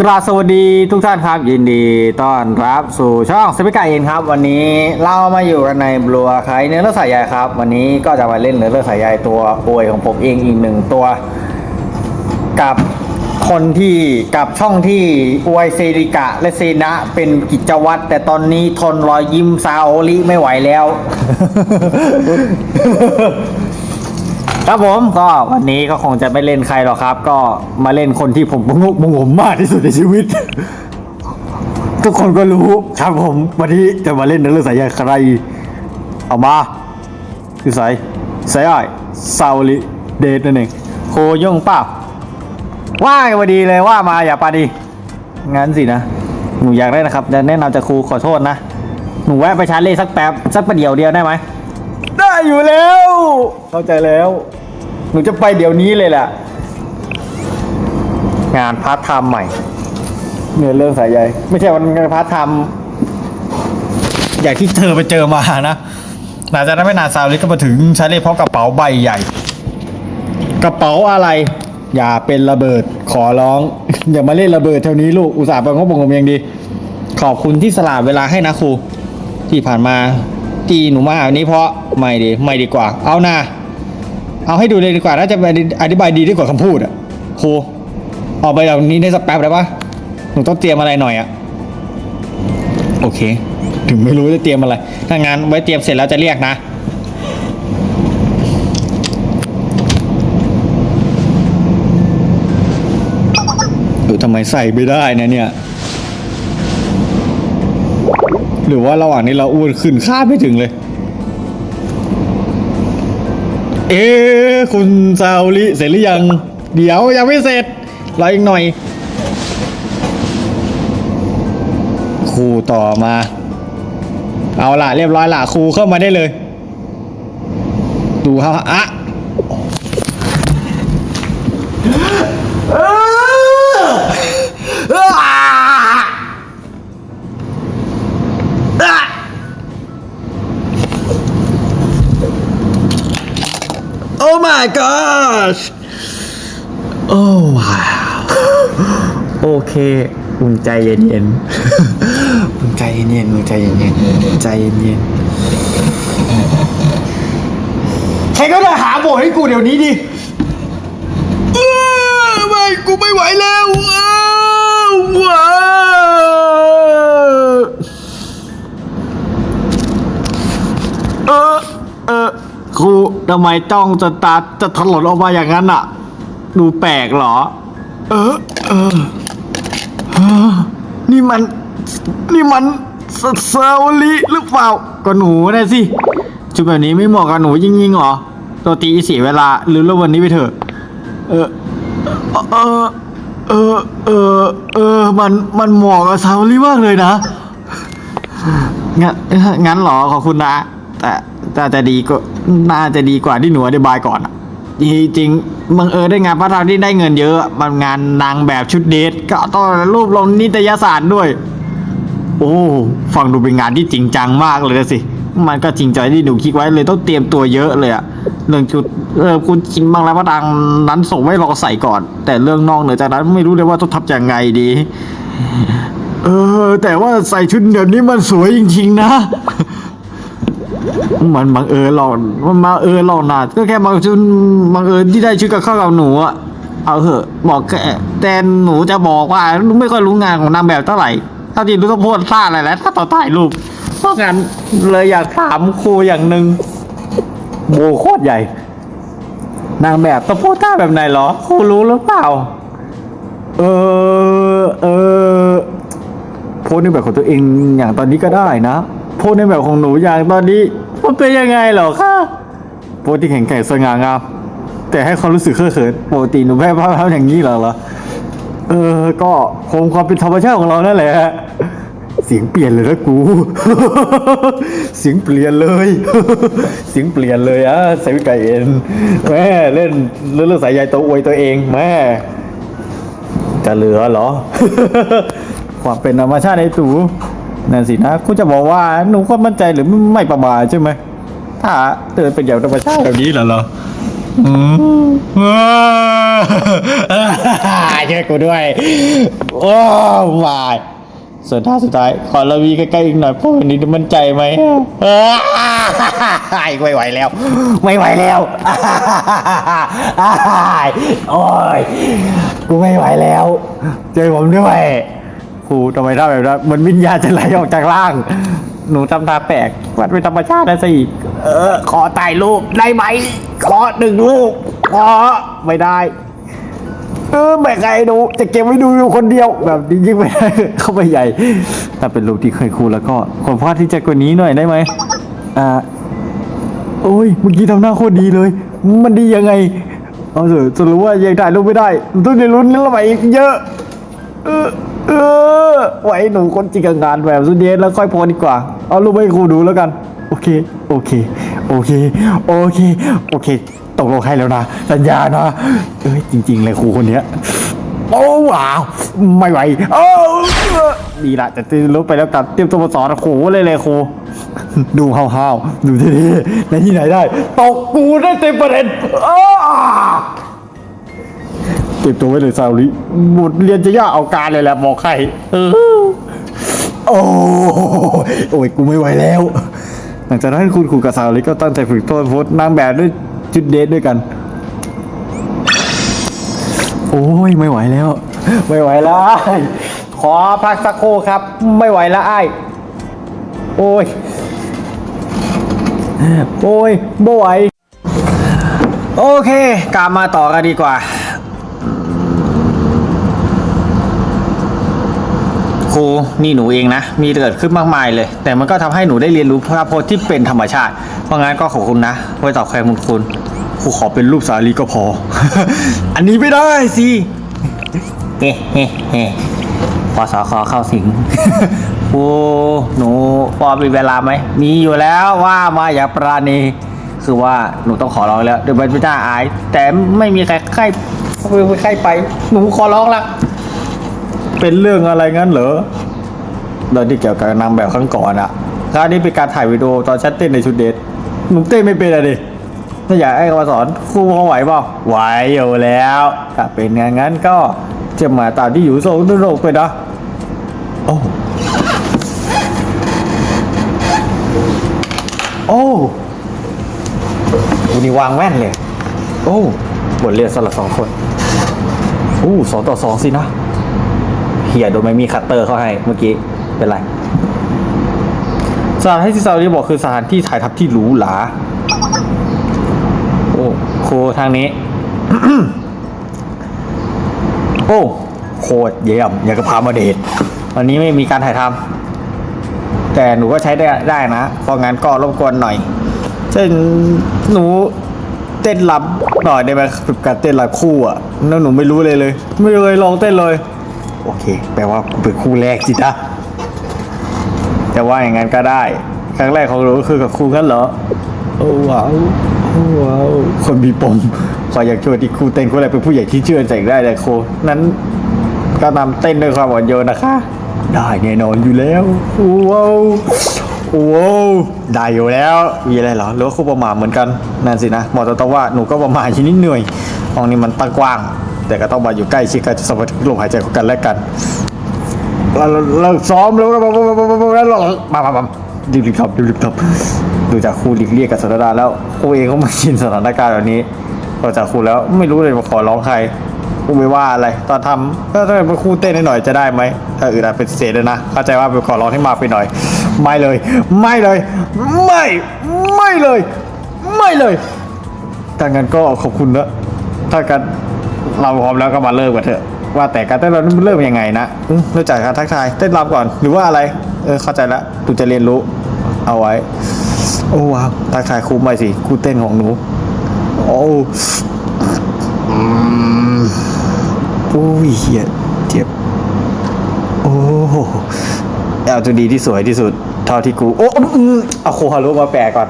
กราบสวัสดีทุกท่านครับ ยินดีต้อนรับสู่ช่องสปิกาเอ็นครับ วันนี้เรามาอยู่ในบลัวไคเนื้อเลือดสายใยครับ วันนี้ก็จะมาเล่นเนื้อเลือดสายใยตัวป่วยของผมเองอีกหนึ่งตัว กับคนที่กับช่องที่อวยเซริกะและเซนะเป็นกิจวัตรแต่ตอนนี้ทนรอยยิ้มซาโอริไม่ไหวแล้ว ครับผมก็วันนี้ก็คงจะไม่เล่นใครหรอกครับ ก็มาเล่นคนที่ผมงกมงมมากที่สุดในชีวิต ทุกคนก็รู้ครับผม วันนี้จะมาเล่นเรื่องสายใคร เอามาคือสายสายอ้อยซาโอริเดทนั่นเองโคยงเปล่าว่าไงพอดีเลยว่ามาอย่าปาดีงั้นสินะหนูอยากได้นะครับจะแนะนำจากครูขอโทษนะหนูแวะไปชาร์เล่สักแป๊บสักประเดี๋ยวเดียวได้ไหม อยู่แล้ว เข้าใจแล้ว หนูจะไปเดี๋ยวนี้เลยแหละงานพาร์ทไทม์ใหม่ เนื้อเรื่องสายใยไม่ใช่วันงานพาร์ทไทม์อย่างที่เธอไปเจอมานะหลังจากนั้นไม่นานซาวลิก็มาถึงใช้เลยเพราะกระเป๋าใบใหญ่ กระเป๋าอะไร อย่าเป็นระเบิดขอร้อง อย่ามาเล่นระเบิดเท่านี้ลูกอุตส่าห์ไปงบงมยังดี ขอบคุณที่สละเวลาให้นะครูที่ผ่านมาตีหนูมาแบบนี้เพราะ ไม่ดีไม่ดีกว่า เอานาเอาให้ดูเลยดีกว่าน่าจะอธิบายดีดีกว่าคำพูดอะครูออกไปแบบนี้ได้สักแป๊บได้ปะหนูต้องเตรียมอะไรหน่อยอะโอเค ถึงไม่รู้จะเตรียมอะไรถ้างานไว้เตรียมเสร็จแล้วจะเรียกนะเออทำไมใส่ไม่ได้นะเนี่ยหรือว่าระหว่างนี้เราอ้วนขึ้นคาดไม่ถึงเลย เอ๊คุณซาลิเสร็จหรือยัง เดี๋ยวยังไม่เสร็จรออีกหน่อยครูต่อมา เอาล่ะ เรียบร้อยล่ะครูเข้ามาได้เลย ดูครับอะ my gosh โอ้ว้าวโอเคมึงใจเย็นๆมึงใจเย็นๆมึงใจเย็นๆใจเย็นๆใครก็ได้หาโบทให้กูเดี๋ยวนี้ดิเออไม่กูไม่ไหวแล้วอ้าวว้าวเออเออ ครูทำไมจ้องจะตาจะถลนออกมาอย่างนั้นอะ ดูแปลกเหรอ เออเออนี่มัน นี่มันสซาโอลิหรือเปล่าก็หนูนะสิชุดแบบนี้ไม่เหมาะกับหนูจริงๆเหรอตัวตีเสียเวลาหรือเรื่องวันนี้ไปเถอะ เออ เออ เออ เออ เออ มัน มันเหมาะกับซาโอลิมากเลยนะ งั้นงั้นเหรอขอบคุณนะ แต่ แต่จะดีก็น่าจะดีกว่าที่หนูอธิบายก่อนอะจริงๆบังเอิญได้งานพระรรมที่ได้เงินเยอะ มันงานนางแบบชุดเดทก็ต้องรูปลงนิตยสารด้วย โอ้ฟังดูเป็นงานที่จริงจังมากเลยนะสิ มันก็จริงใจที่หนูคิดไว้เลยต้องเตรียมตัวเยอะเลยอะเรื่องชุดเออคุณคิดบ้างแล้วว่าทางนั้นส่งไว้รอใส่ก่อน แต่เรื่องนอกเหนือจากนั้นไม่รู้เลยว่าต้องทำยังไงดี เออ แต่ว่าใส่ชุดเดี๋ยวนี้มันสวยจริงๆนะ มันบังเอิญหรอกมันบังเอิญหรอกนะก็แค่บางชุดบังเอิญที่ได้ชุดกับเข้ากับหนูอะเอาเถอะบอกแค่แต่หนูจะบอกว่าไม่ค่อยรู้งานของนางแบบเท่าไหร่ถ้าที่รู้ต้องโพสท่าอะไรแล้วถ้าต่อถ่ายรูปเพราะงั้นเลยอยากถามครูอย่างหนึ่งโบโคตรใหญ่ นางแบบต้องโพสท่าแบบไหนเหรอครูรู้หรือเปล่า เออเออโพสในแบบของตัวเองอย่างตอนนี้ก็ได้นะ พสในแบบของหนูอย่างตอนนี้มันเป็นยังไงเหรอคะโพสที่แข็งแกร่งสง่างาม แต่ให้ความรู้สึกเคอะเขินปกติหนูแพ้ภาพอย่างนี้เหรอเหรอเออ ก็คงความเป็นธรรมชาติของเรานั่นแหละ เสียงเปลี่ยนเลยนะกู เสียงเปลี่ยนเลย เสียงเปลี่ยนเลยอะเซวิกาเอ็นแม่เล่นเรื่องสายใยตัวอวยตัวเองแม่จะเหลือเหรอ ความเป็นธรรมชาติในตู นั่นสินะคุณจะบอกว่าหนูก็มั่นใจหรือไม่ประมาทใช่ไหมถ้าเดินเป็นอย่างธรรมชาติแบบนี้เหรอเหรออืมช่วยกูด้วยโอ้วายส่วนท่าสุดท้าย ขอระวีใกล้ๆอีกหน่อยเพราะวันนี้มันใจไหมอ้ายไม่ไหวแล้ว ไม่ไหวแล้วโอ้ยกูไม่ไหวแล้วเจอผมด้วยค รูทำไมทำแบบนั้นมือนวิญญาณจะไหลออกจากร่าง หนูทำตาแปลกมันเป็นธรรมชาตินะสิ เออ ขอถ่ายรูปได้ไหม ขอหนึ่งรูป ขอ ไม่ได้ เออแบ่งใครดู จะเก็บไว้ดูอยู่คนเดียว แบบนี้ยิ่งไม่ได้เข้าไปใหญ่ ถ้าเป็นรูปที่เคยครูแล้วก็ขอพาดที่จะกว่านี้หน่อยได้ไหมอ่าโอ้ยเมื่อกี้ทำหน้าโคตรดีเลย มันดียังไง เอาเถอะจะรู้ว่ายังถ่ายรูปไม่ได้ ต้องเรียนรู้นั่นละไปอีกเยอะ เออ เออไว้หนูคนจริงกับงานแบบสุดเดชแล้วค่อยโพสดีกว่า เอารูปให้ครูดูแล้วกัน โอเค โอเค โอเค โอเค โอเค ตกลงให้แล้วนะ สัญญานะ เอ้ย จริง ๆ เลยครูคนเนี้ย โอ้ว้าว ไม่ไหวโอ้ดีละจะตีลบไปแล้วกัน เตรียมตัวมาสอนโอ้โหเลยเลยครู ดูห้าวๆ ดูที่นี่ในที่ไหนได้ ตกกูได้เต็มประเด็นอ้า เก็บตัวไว้เลยซาอุริบทเรียนจะยากเอาการเลยแหละบอกใครเออโอ้โอ้ยกูไม่ไหวแล้ว หลังจากนั้นคุณครูกับซาอุริก็ตั้งใจฝึกโทษโพสต์นางแบบด้วยจุดเดทด้วยกัน โอ้ยไม่ไหวแล้ว ไม่ไหวแล้วอ้ายขอพักสักครู่ครับ ไม่ไหวแล้วไอ้ายโอ้ย โอ้ยไม่ไหวโอเค กลับมาต่อกันดีกว่า ครูนี่หนูเองนะ มีเกิดขึ้นมากมายเลย แต่มันก็ทำให้หนูได้เรียนรู้พระโพธิ์ที่เป็นธรรมชาติ เพราะงั้นก็ขอบคุณนะไว้ตอบแทนบุญคุณครูขอเป็นรูปสาลีก็พอ อันนี้ไม่ได้สิเฮ้เฮ้เฮ้พอสอขอเข้าสิงครูหนูพอมีเวลาไหม มีอยู่แล้วว่ามาอย่าปราณีคือว่าหนูต้องขอร้องแล้วเดี๋ยวมันไม่น่าอาย แต่ไม่มีใครใครไม่ใครไปหนูขอร้องละ เป็นเรื่องอะไรงั้นเหรอเรื่องที่เกี่ยวกับนางแบบครั้งก่อนอะคราวนี้เป็นการถ่ายวิดีโอตอนชัดเต้นในชุดเดทหนุ่มเต้นไม่เป็นอะดิถ้าอยากให้เขามาสอนครูเขาไหวเปล่าไหวอยู่แล้วถ้าเป็นอย่างนั้นก็จะมาตามที่อยู่โซนโลกไปนะโอ้โอ้วันนี้วางแว่นเลย โอ้บทเรียนสำหรับสองคน โอ้สองต่อสองสินะ เฮียโดนไม่มีคัตเตอร์เข้าให้เมื่อกี้ เป็นไร สถานที่ที่ซาอุดีบอกคือสถานที่ถ่ายทำที่หรูหราโอ้โคทางนี้ โอ้โคตรเยี่ยม อยากจะพามาเดทวันนี้ไม่มีการถ่ายทำแต่หนูก็ใช้ได้ได้นะเพราะงั้นก็รบกวนหน่อยเช่นหนูเต้นรำหน่อยได้ไหมฝึกการเต้นรำคู่อะแล้วหนูไม่รู้เลยเลย ไม่เคยลองเต้นเลย โอเค แปลว่ากูเป็นคู่แรกสินะแต่ว่าอย่างนั้นก็ได้ ครั้งแรกของหนูก็คือกับครูกันเหรอ โอ้ว้าวโอ้ว้าวคนมีปมขออยากชวนที่ครูเต้นคนแรกเป็นผู้ใหญ่ที่เชื่อใจได้เลยครูนั้นก็นำเต้นด้วยความอ่อนโยนนะคะ ได้แน่นอนอยู่แล้วว้าวว้าวได้อยู่แล้ว มีอะไรเหรอหรือว่าครูประมาทเหมือนกันนั่นสินะหมอจะต้องว่าหนูก็ประมาทชนิดเหนื่อยห้องนี้มันตั้งกว้าง แต่ก็ต้องมาอยู่ใกล้ชิดกันจะสัมผัสลมหายใจของกันและกันเราเราซ้อมแล้วแล้วเรามามามารีบรีบทำรีบรีบทำดูจากครูหลีกเลี่ยงกับสถานการณ์แล้วครูเองก็มาชินสถานการณ์แบบนี้พอจากครูแล้วไม่รู้เลยมาขอร้องใครครูไม่ว่าอะไร ตอนทำก็ถ้าเป็นครูเต้นหน่อยจะได้ไหมถ้าอื่นอาจเป็นเศษเลยนะเข้าใจว่าเป็นขอร้องให้มากไปหน่อย ไม่เลย ไม่เลย ไม่ไม่เลย ไม่เลยถ้างั้นก็ขอบคุณนะถ้ากัน เราพร้อมแล้วก็มาเริ่มกันเถอะ ว่าแต่การเต้นรำเริ่มยังไงนะเริ่มจากการทักทายเต้นรำก่อน หรือว่าอะไร เออเข้าใจแล้วหนูจะเรียนรู้ เอาไว้ โอ้ว้าวทักทายครูใหม่สิครูเต้นของหนู โอ้อืมโอ้ยเฮียเจ็บ โอ้โหเอาตัวดีที่สวยที่สุด เท่าที่กู โอ้อืมเอาโคฮารุมาแปลก่อน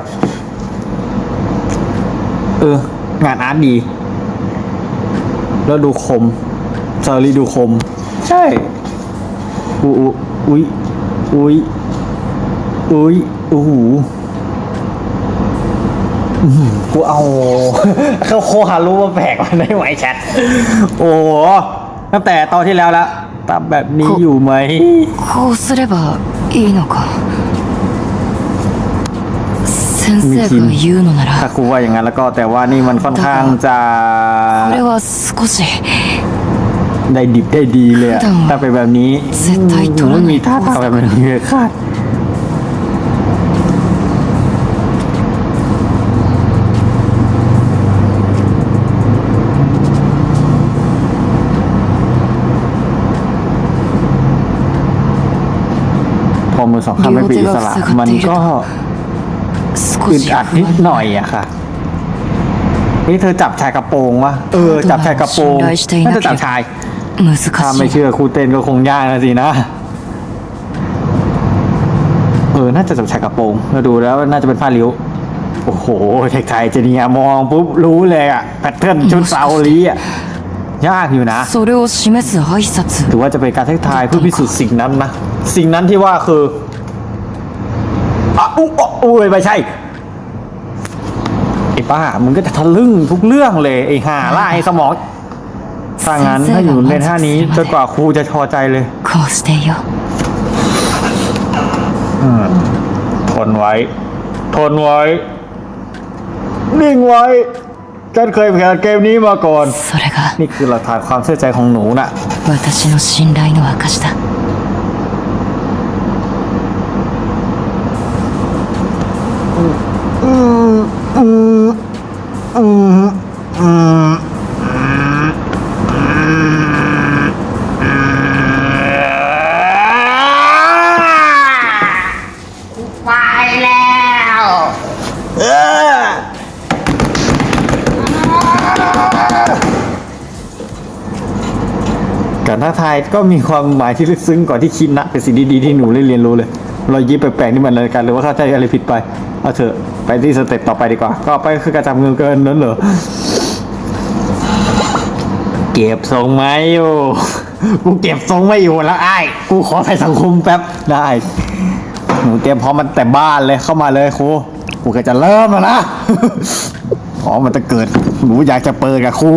เออ งานอาร์ตดี แล้วดูคมซารีดูคม ใช่อูอูอุ้ยอุ้ยอุ้ยโอ้โห กูเอา เขาโคฮารุมาแบกมันได้ไหมแชท โอ้โหตั้งแต่ตอนที่แล้วละตามแบบนี้อยู่ไหม こうすればいいのか มีคิมถ้าครูว่าอย่างนั้นแล้วก็แต่ว่านี่มันค่อนข้างจะได้ดิบได้ดีเลยถ้าไปแบบนี้ไม่มีท่าทางแบบนี้เลยคาดพอมือสองข้างไม่เป็นสระมันก็ อึดอัดนิดหน่อยอะค่ะนี่เธอจับชายกระโปรงวะเออจับชายกระโปรงน่าจะจับชายถ้าไม่เชื่อครูเต้นก็คงยากนะสินะเออน่าจะจับชายกระโปรงเราดูแล้วน่าจะเป็นผ้าลิ้วโอ้โหเทคไทยเจเนียมองปุ๊บรู้เลยอะแพทเทิร์นชุดซาลีอะยากอยู่นะถือว่าจะเป็นการเทคกทายเพื่อพิสูจน์สิ่งนั้นนะสิ่งนั้นที่ว่าคือ อ่ะอุ๊อุ๊อุ้ยไม่ใช่ ไอ้ป้า มึงก็จะทะลึ่งทุกเรื่องเลย ไอ้ห่าล่าไอ้สมองถ้างั้นถ้าอยู่ในท่านี้จนกว่าครูจะพอใจเลย こうしてよ ทนไว้ ทนไว้ นิ่งไว้ ฉันเคยแข่งเกมนี้มาก่อน それが นี่คือหลักฐานความเชื่อใจของหนูน่ะ 私の信頼の証だ ไปแล้วการท้าทายก็มีความหมายที่ลึกซึ้งกว่าที่คิดนะเป็นสิ่งดีๆที่หนูได้เรียนรู้เลย รอยยิ้มแปลกๆนี่มันอะไรกันหรือว่าเข้าใจอะไรผิดไปเอาเถอะไปที่สเต็ปต่อไปดีกว่า ก็ไปคือการจับเงินเกินนั้นเหรอเก็บทรงไหมอยู่กูเก็บทรงไม่อยู่แล้วไอ้กูขอไปสังคมแป๊บได้หนูเตรียมพร้อมมันแต่บ้านเลยเข้ามาเลยครูกูก็จะเริ่มแล้วนะอ๋อมันจะเกิดหนูอยากจะเปิดกับครู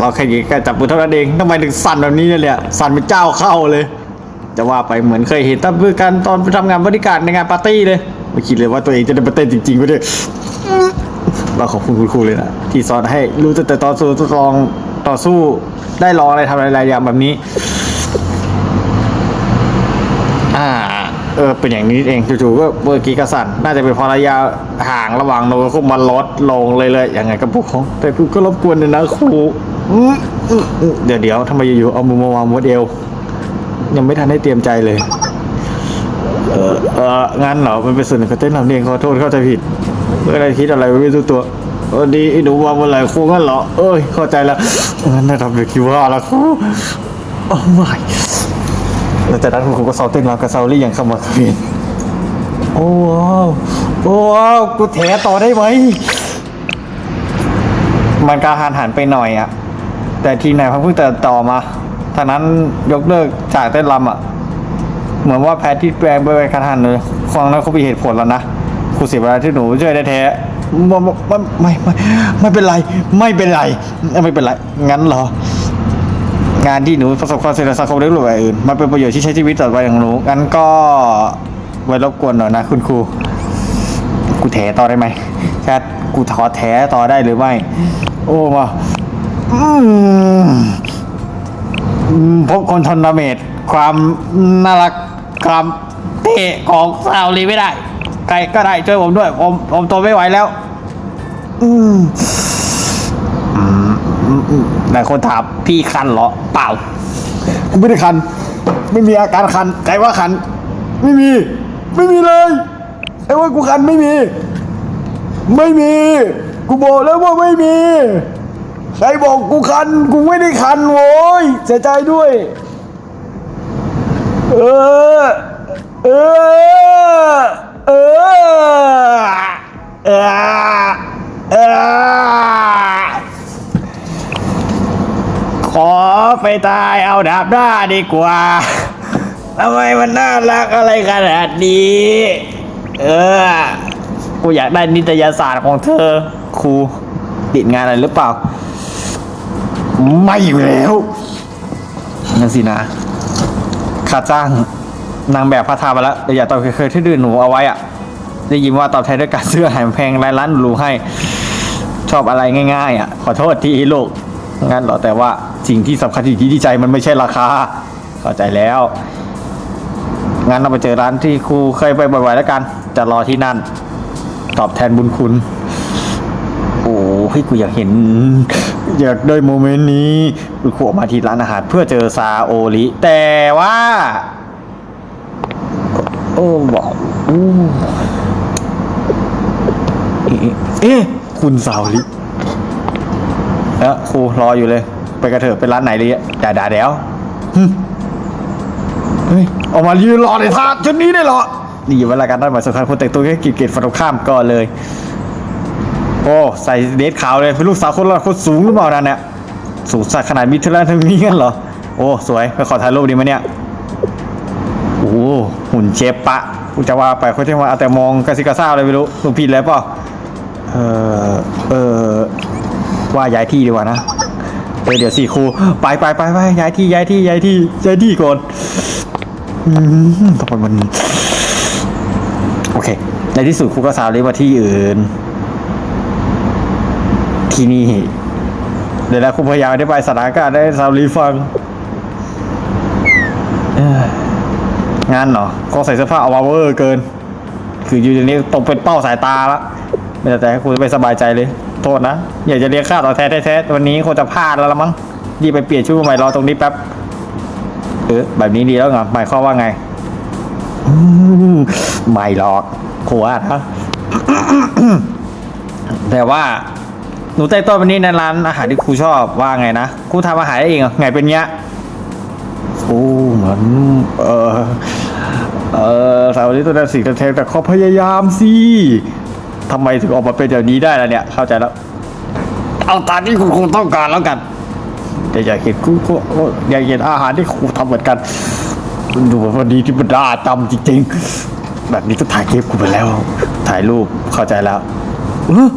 เราแค่ยิงแค่จับปืนเท่านั้นเองทำไมถึงสั่นแบบนี้เนี่ยสั่นเป็นเจ้าเข้าเลย จะว่าไปเหมือนเคยเห็นตั้งเพื่อการตอนไปทำงานบริการในงานปาร์ตี้เลยไม่คิดเลยว่าตัวเองจะได้มาเต้นจริงๆก็ได้วยเราขอบคุณคุณครูเลยนะที่สอนให้รู้ตั้งแต่ตอนสู้ทดลองต่อสู้ได้ลองอะไรทำอะไรหลายอย่างแบบนี้ อ่า เออ เป็นอย่างนี้เองจู่ๆก็เมื่อกี้กระสันน่าจะเป็นพราะระยะห่างระหว่างโนก็มันลดลงเลยเลยยังไงก็พวกของแต่กูก็รบกวนเลยนะครู เดี๋ยวเดี๋ยวทำไมอยู่ๆเอามือมาวางบนเอว ยังไม่ทันได้เตรียมใจเลย เออเอองั้นเหรอมันเป็นส่วนหนึ่งของเต้นลำเนียงขอโทษเข้าใจผิดเมื่อไรคิดอะไรไม่รู้ตัวเออดีหนูวางบนไหล่ครูงั้นเหรอ เอ้ยเข้าใจแล้วงั้นนะทำแบบคิดว่าละครูโอ้ไม่หลังจากนั้นผมก็ซ้อมเต้นรำกับซาลี่อย่างขมักเขม้นโอ้ว้าวโอ้ว้าวกูแถต่อได้ไหมมันกระหันหันไปหน่อยอะ แต่ทีไหนเขาเพิ่งแต่ต่อมาทางนั้นยกเลิกจากเต้นรำอะเหมือนว่าแพทที่แปลงไปไปกระหันเลยฟังแล้วเขามีเหตุผลแล้วนะครูเสียเวลาที่หนูช่วยได้แท้ไม่ไม่ไม่ไม่ไม่เป็นไร ไม่เป็นไรไม่เป็นไร งั้นเหรองานที่หนูประสบความสำเร็จในสังคมได้รู้แบบอื่นมันเป็นประโยชน์ที่ใช้ชีวิตต่อไปของหนูงั้นก็ไว้รบกวนหน่อยนะคุณครู กูแถต่อได้ไหมแคทกูถอแถต่อได้หรือไม่ โอ้มา พบคนทนดาเมจความน่ารักความเท่ของซาวลีไม่ได้ ใครก็ได้ช่วยผมด้วย ผมผมตัวไม่ไหวแล้ว อืมหลายคนถามพี่คันเหรอ เปล่า ไม่ได้คัน ไม่มีอาการคันใครว่าคัน ไม่มี ไม่มีเลยไอ้ว่ากูคันไม่มี ไม่มี กูบอกแล้วว่าไม่มี ใครบอกกูคัน กูไม่ได้คันโว้ยเสียใจด้วย เออ เออ เออ เออ เออ ขอไปตายเอาดาบหน้าดีกว่าทำไมมันน่ารักอะไรขนาดนี้เเออ กูอยากได้นิตยสารของเธอ ครูติดงานอะไรหรือเปล่า ไม่อยู่แล้วนั่นสินะค่าจ้างนางแบบพาทามาแล้วแต่อย่าตอบเคยที่ดื้อหนูเอาไว้อะได้ยินว่าตอบแทนด้วยการซื้ออาหารแพงรายล้านหรูให้ ชอบอะไรง่ายๆ อะ ขอโทษที่ลูกงั้นเหรอแต่ว่าสิ่งที่สำคัญที่ที่ใจมันไม่ใช่ราคาเข้าใจแล้วงั้นเราไปเจอร้านที่ครูเคยไปบ่อยๆแล้วกัน จะรอที่นั่น ตอบแทนบุญคุณ โอ้พี่กูอยากเห็น อยากได้โมเมนต์นี้ครูออกมาที่ร้านอาหารเพื่อเจอซาโอริแต่ว่า โอ้บอกอู้เอ๊ะเอ๊ะคุณซาโอริเออครูรออยู่เลย ไปกระเถิบไปร้านไหนเลยด่าด่าเดี๋ยวเฮ้ยออกมายืนรอในท่าชุดนี้ได้เหรอนี่เวลาการได้มาสำคัญคนแต่งตัวแค่กิจเกตฝันตรงข้ามก่อนเลย โอ้ใส่เดทขาวเลยเป็นลูกสาวคนรอดคนสูงหรือเปล่านั่นเนี่ยสูงสักขนาดมิทลันทั้งนี้กันเหรอโอ้สวยไปขอถ่ายรูปดีไหมเนี่ยโอ้หุ่นเชฟปะกูจะว่าไปคนที่ว่าเอาแต่มองกระซิกระซ่าเลยไม่รู้หนูผิดแล้วเปล่าเออเออว่าย้ายที่ดีกว่านะเดี๋ยวสี่ครูไปไปไปไปย้ายที่ย้ายที่ย้ายที่ย้ายที่ก่อนอืมทำไมมันโอเค ในที่สุดครูก็สาวเลยมาที่อื่น ที่นี่ เดี๋ยวนะครูพยายามอธิบายสถานการณ์ให้สาลีฟังงานเหรอก็ใส่เสื้อผ้าเอาวาเวอร์เกิน คืออยู่ตรงนี้ตรงเป็นเป้าสายตาละไม่แต่ให้ครูไม่สบายใจเลย โทษนะ อยากจะเรียกค่าต่อบแทนแท้ๆวันนี้คงจะพลาดแล้วละมั้งรีไปเปลี่ยนชุดใหม่รอตรงนี้แป๊บเออแบบนี้ดีแล้วเหรอหมายความว่าไงอืมไม่หรอกครูว่านะแต่ว่า นูไต่ต้นวันนี้ในร้านอาหารที่ครูชอบว่าไงนะครูทำอาหารได้เองเหรอไงเป็นเงี้ยโอ้เหมือนเออเออสาวนี้ตัวนั้นสิ่งแทนแต่เขาพยายามสิทำไมถึงออกมาเป็นแบบนี้ได้ล่ะเนี่ย เข้าใจแล้ว เอาตามที่คุณครูต้องการแล้วกัน แต่อยากเห็นครูครูอยากเห็นอาหารที่ครูทำเหมือนกันดูเหมือนวันนี้ที่มันด่าจำจริงๆ แบบนี้ต้องถ่ายคลิปกูไปแล้ว ถ่ายรูปเข้าใจแล้วเออ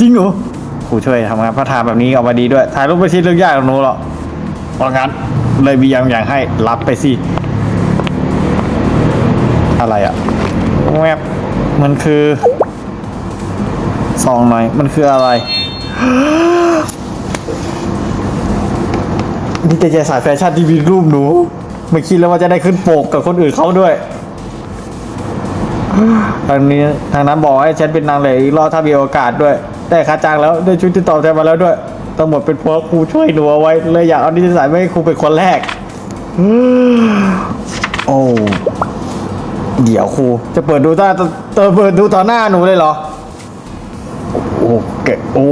จริงเหรอ ครูช่วยทำงานพระทานแบบนี้ออกมาดีด้วย ถ่ายรูปไม่ใช่เรื่องยากของหนูหรอกเพราะงั้นเลยมีอย่างอย่างให้รับไปสิ อะไรอะแวบมันคือซองหน่อย มันคืออะไรนี่แต่ใจสายแฟชั่นที่มีรูปหนู ไม่คิดแล้วว่าจะได้ขึ้นปกกับคนอื่นเขาด้วยทางนี้ทางนั้นบอกให้ฉันเป็นนางเลยอีกรอบถ้ามีโอกาสด้วย ได้ค่าจ้างแล้วได้ชุดที่ตอบแทนมาแล้วด้วยทั้งหมดเป็นเพราะครูช่วยหนูเอาไว้เลยอยากเอานิตยสารมาให้ครูเป็นคนแรกโอ้เดี๋ยวครูจะเปิดดูต่อเตอเปิดดูต่อหน้าหนูเลยเหรอ โอ้แกโอ้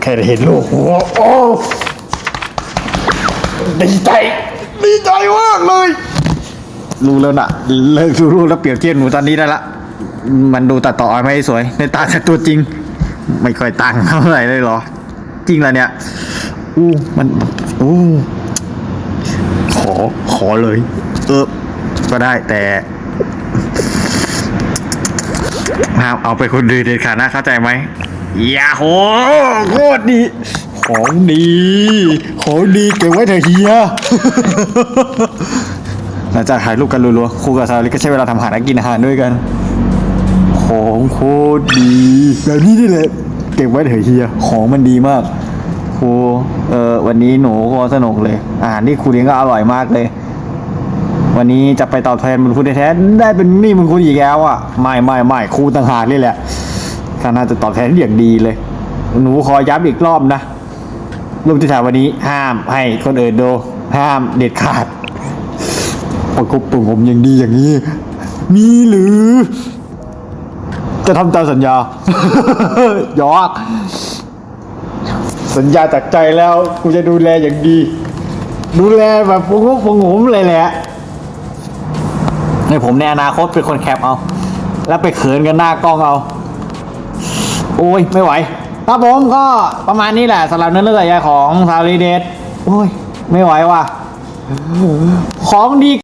แค่ได้เห็นลูกหัวโอ้ดีใจดีใจมากเลยรู้แล้วนะเลิกดูรูปแล้วเปรียบเทียบหนูตอนนี้ได้ละ มันดูตัดต่อไม่สวย ในตาแต่ตัวจริง ไม่ค่อยต่างเท่าไหร่เลยเหรอ จริงแล้วเนี่ย อู้มันอู้ขอขอเลย เออ ก็ได้แต่ห้ามเอาไปคนอื่นเด็ดขาดนะเข้าใจไหมอย่าโหโคตรดี ของดี ของดีเก็บไว้เถอะเฮียหลังจากถ่ายรูปกันรัวๆครูกับซาลิก็ใช้เวลาทำอาหารกินอาหารด้วยกัน ของโคตรดี แบบนี้นี่แหละเก็บไว้เถอะเฮียของมันดีมากครูเออวันนี้หนูก็สนุกเลยอาหารที่ครูเลี้ยงก็อร่อยมากเลย วันนี้จะไปตอบแทนบุญคุณแท้ๆได้เป็นนี่บุญคุณอีกแล้วอะไม่ไม่ไม่ครูต่างหากนี่แหละข้าน่าจะตอบแทนอย่างดีเลย หนูขอย้ำอีกรอบนะรูปที่ถ่ายวันนี้ห้ามให้คนอื่นดูห้ามเด็ดขาดประกบปุ่มผมยังดีอย่างนี้ มีหรือ จะทำตามสัญญาหยอกสัญญาจากใจแล้วกูจะดูแลอย่างดี ดูแลแบบพงพงผมเลยแหละในผมในอนาคตเป็นคนแคปเอา แล้วไปเขินกันหน้ากล้องเอา โอ้ยไม่ไหวครับผมก็ประมาณนี้แหละสำหรับเนื้อเรื่องใหญ่ของซาลีเดทโอ้ย ไม่ไหวว่ะ ของดี